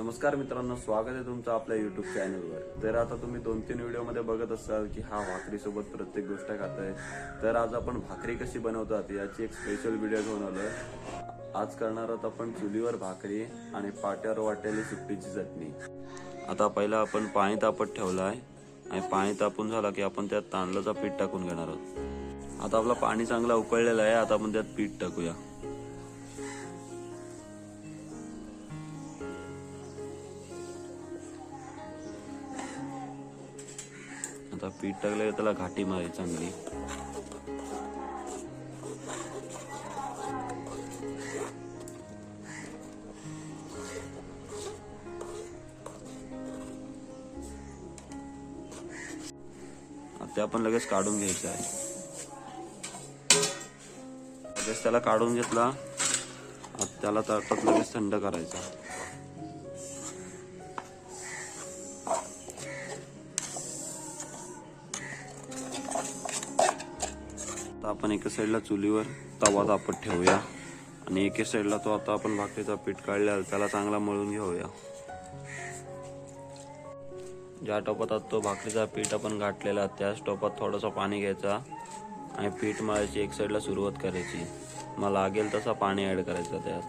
नमस्कार मित्रांनो स्वागत आहे तुमचं आपल्या युट्यूब चॅनलवर तर आता तुम्ही दोन तीन व्हिडिओमध्ये बघत असाल की हा भाकरीसोबत प्रत्येक गोष्ट खात आहे तर आज आपण भाकरी कशी बनवतात याची एक स्पेशल व्हिडिओ घेऊन आलो आज करणार आहोत आपण चुलीवर भाकरी आणि पाट्यावर वाटलेली सुट्टीची चटणी. आता पहिला आपण पाणी तापत ठेवलं आहे आणि पाणी तापून झालं की आपण त्यात तांदळाचा पीठ टाकून घेणार आहोत. आता आपला पाणी चांगला उकळलेलं आहे आता आपण त्यात पीठ टाकूया. आता पीठ टाकलं त्याला घाटी मारायची चांगली. आता ते आपण लगेच काढून घ्यायचं आहे. लगेच त्याला काढून घेतला. त्याला तटात लगेच थंड करायचा. आपण एका साईडला चुलीवर तवा तापत ठेवूया. आणि एके साईडला तो आता आपण भाकरीचा पीठ काढल्यावर त्याला चांगला मळून घेऊया. ज्या टोपात आता तो भाकरीचा पीठ आपण गाठलेला त्याच टोपात थोडंसं पाणी घ्यायचा आणि पीठ मळायची एक साईडला सुरुवात करायची. मग लागेल तसा पाणी ॲड करायचं त्यात.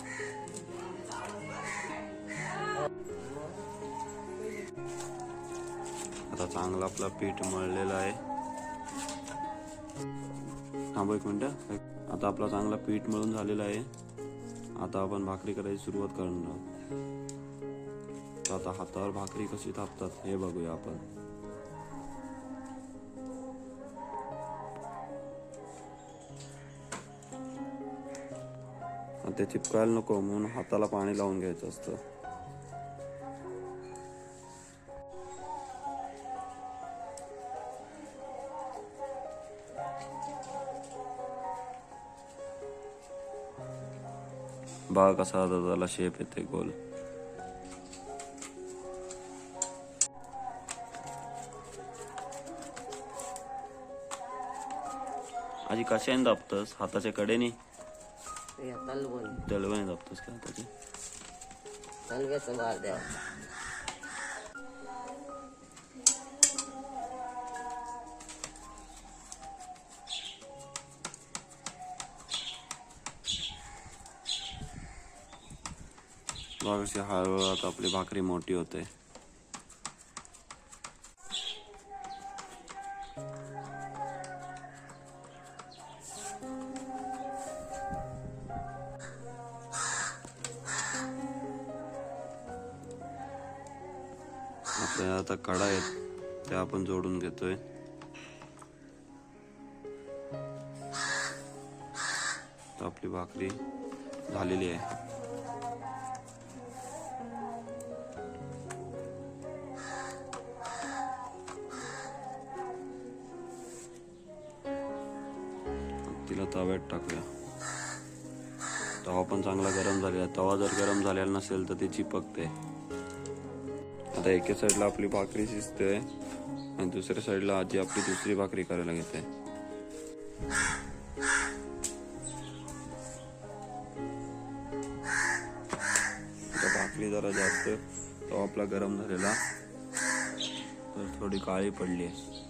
आता चांगला आपला पीठ मळलेला आहे. थांबा एक मिनटं. आता आपला चांगला पीठ मिळून झालेला आहे. आता आपण भाकरी करायची सुरुवात करणार आहोत. तर आता हातावर भाकरी कशी थापतात हे बघूया आपण. ते चिपकायला नको म्हणून हाताला पाणी लावून घ्यायचं असतं. बघा कसा आता त्याला शेप येते गोल. आजी कशाने दाबतस? हाताच्या कडेने दळवाने दाबतस का हाताचे? बघा कशी हळूहळू आता आपली भाकरी मोठी होते. आपल्या आता कडा आहेत त्या आपण जोडून घेतोय. तर आपली भाकरी झालेली आहे. तिला तव्यात टाकूया. तवा पण चांगला गरम झालेला तवा जर गरम झालेला नसेल तर ती चिपकते. आता एके साईडला आपली भाकरी शिजते आणि दुसऱ्या साईडला आजी आपली दुसरी भाकरी करायला घेते. आता भाकरी जरा जास्त तवा आपला गरम झालेला. तर थोडी काळी पडली आहे.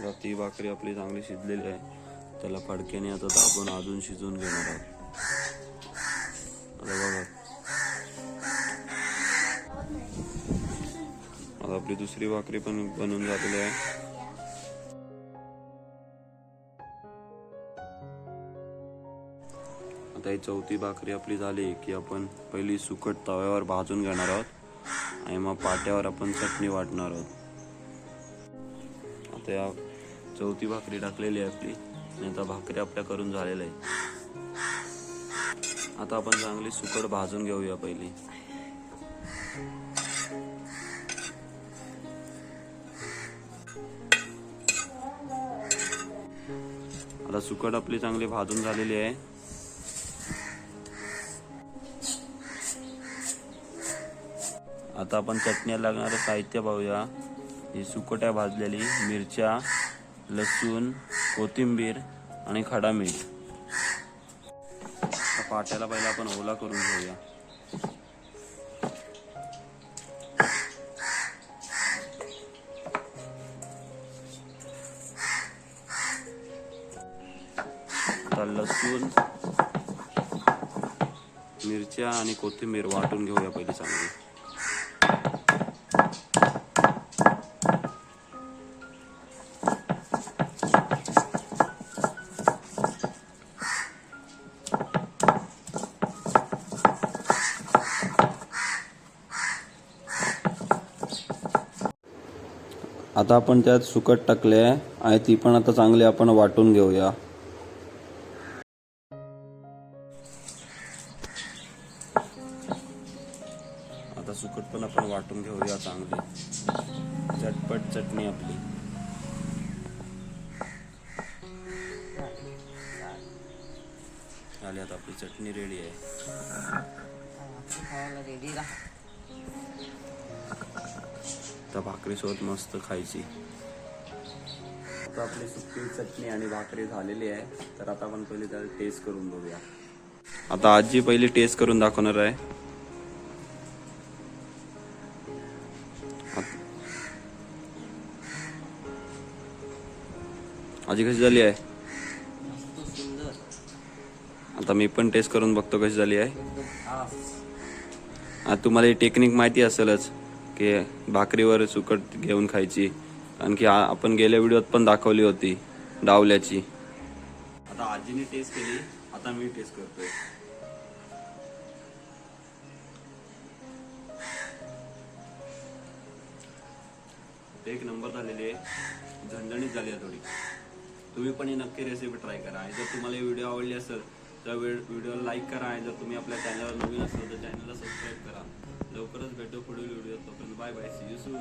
आता ती भाकरी आपली चांगली शिजलेली आहे. त्याला फडक्याने आता दाबून अजून शिजवून घेणार आहोत. आता बघा. आता आपली दुसरी भाकरी पण बनून झालेली आहे. आता ही चौथी भाकरी आपली झाली की आपण पहिली सुकट तव्यावर भाजून घेणार आहोत. आणि मग पाट्यावर आपण चटणी वाटणार आहोत. आता या चौथी भाकरी टाकलेली आहे आपली आणि आता भाकरी आपल्या करून झालेल्या आहे आता आपण चांगली सुकट भाजून घेऊया पहिली. आता सुकट आपली चांगली भाजून झालेली आहे. आता आपण चटण्याला लागणारं साहित्य पाहूया. ही सुकट्या भाजलेली मिरच्या. लसूण कोथिंबीर आणि खडा मीठ. पाट्याला पहिला आपण ओला करून घेऊया. आता लसूण मिरच्या आणि कोथिंबीर वाटून घेऊया पहिले चांगली. आता आपण त्यात सुकट टाकले आणि ती पण आता चांगली आपण वाटून घेऊया. आता सुकट पण आपण वाटून घेऊया चांगली. झटपट चटणी आपली. झाली आता आपली चटणी रेडी आहे. त्या भाकरीसोबत मस्त खायची. आता आपली सुकी चटणी आणि भाकरी झालेली आहे. तर आता आपण पहिले त्याला टेस्ट करून बघूया. आता आजी पहिली टेस्ट करून दाखवणार आहे. आजी कशी झाली आहे? आता मी पण टेस्ट करून बघतो कशी झाली आहे. तुम्हाला ही टेक्निक माहिती असेलच. की भाकरीवर सुकट घेऊन खायची. कारण की आपण गेल्या व्हिडिओत पण दाखवली होती डावल्याची. आता आजीने टेस्ट केली आता मी टेस्ट करतोय. एक नंबर झालेली आहे. झणझणीत झाली आहे थोडी. तुम्ही पण ही नक्की रेसिपी ट्राय करा. आणि जर तुम्हाला ही व्हिडिओ आवडली असेल तर व्हिडिओला लाईक करा आणि जर तुम्ही आपल्या चॅनलवर नवीन असाल तर चॅनलला सबस्क्राईब करा. लवकरच भेटू पुढील व्हिडिओ तोपर्यंत bye bye. See you soon